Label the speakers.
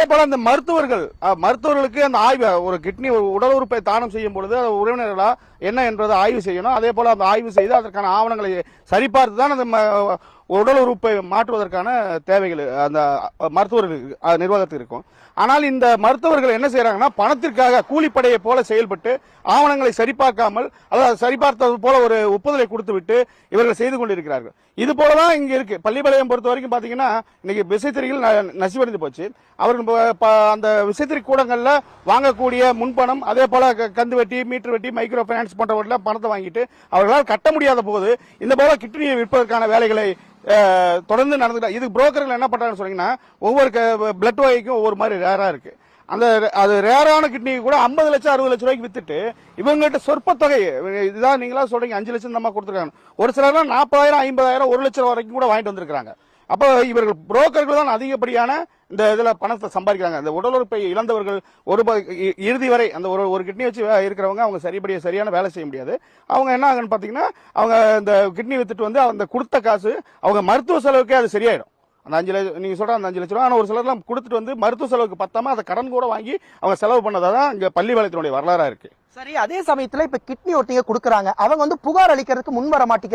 Speaker 1: அதே போல அந்த மருத்துவர்கள் மருத்துவர்களுக்கு அந்த ஆய்வு ஒரு கிட்னி உடல் உறுப்பை தானம் செய்யும் பொழுது அது உறவினர்களா என்ன என்பதை ஆய்வு செய்யணும். அதே போல அந்த ஆய்வு செய்து அதற்கான ஆவணங்களை சரிபார்த்து தான் அந்த உடல் உறுப்பை மாற்றுவதற்கான தேவைகள் அந்த மருத்துவர்களுக்கு நிர்வாகத்துக்கு இருக்கும். ஆனால் இந்த மருத்துவர்கள் என்ன செய்யறாங்கன்னா பணத்திற்காக கூலிப்படையை போல செயல்பட்டு ஆவணங்களை சரிபார்க்காமல் அதாவது சரிபார்த்தது போல ஒரு ஒப்புதலை கொடுத்து விட்டு இவர்கள் செய்து கொண்டிருக்கிறார்கள். இது போல தான் இங்க இருக்கு. பள்ளிப்பாளையம் பொறுத்த வரைக்கும் பாத்தீங்கன்னா இன்னைக்கு விசைத்திரிகள் ந- நசிவடைந்து போச்சு. அவர்கள் அந்த விசைத்தறி கூடங்களில் வாங்கக்கூடிய முன்பணம் அதே போல க- கந்து வெட்டி மீட்டர் வெட்டி மைக்ரோ ஃபைனான்ஸ் போன்றவற்றில் பணத்தை வாங்கிட்டு அவர்களால் கட்ட முடியாத போது இந்த போல கிட்னியை விற்பதற்கான வேலைகளை தொடர்ந்து நடந்துட்டு இது புரோக்கர்கள் என்ன பண்ணுறாங்கன்னு சொன்னீங்கன்னா ஒவ்வொரு பிளட் வகைக்கும் ஒவ்வொரு மாதிரி ரேராக இருக்குது அந்த அது ரேரான கிட்னி கூட ஐம்பது லட்சம் அறுபது லட்சம் ரூபாய்க்கு வித்துட்டு இவங்ககிட்ட சொற்ப தொகை இதுதான் நீங்களா சொல்றீங்க அஞ்சு லட்சம் தான் கொடுத்துருக்காங்க. ஒரு சிலர்லாம் நாற்பதாயிரம் ஐம்பதாயிரம் ஒரு லட்சம் வரைக்கும் கூட வாங்கிட்டு வந்திருக்காங்க அப்போ இவர்கள் புரோக்கர்கள் தான் அதிகப்படியான இந்த இதில் பணத்தை சம்பாதிக்கிறாங்க. அந்த உடல் உறுப்பை இழந்தவர்கள் ஒரு ப- இ- இறுதி வரை அந்த ஒரு ஒரு கிட்னி வச்சு இருக்கிறவங்க அவங்க சரிபடிய சரியான வேலை செய்ய முடியாது. அவங்க என்ன ஆகுன்னு பார்த்தீங்கன்னா அவங்க இந்த கிட்னி வித்துட்டு வந்து அந்த கொடுத்த காசு அவங்க மருத்துவ செலவுக்கே அது சரியாயிடும். அந்த அஞ்சு லட்சம் நீங்கள் சொல்கிற அந்த அஞ்சு லட்சம் ரூபா ஆனால் ஒரு சிலர்லாம் கொடுத்துட்டு வந்து மருத்துவ செலவுக்கு பத்தாம அதை கடன் கூட வாங்கி அவங்க செலவு பண்ணதாக தான் இங்கே பள்ளி வளத்தினுடைய வரலாறாக இருக்குது
Speaker 2: சரி அதே சமயத்தில் இப்போ கிட்னி ஒருத்தங்க கொடுக்குறாங்க. அவங்க வந்து புகார் அளிக்கிறதுக்கு முன் வர மாட்டேங்கிறாங்க.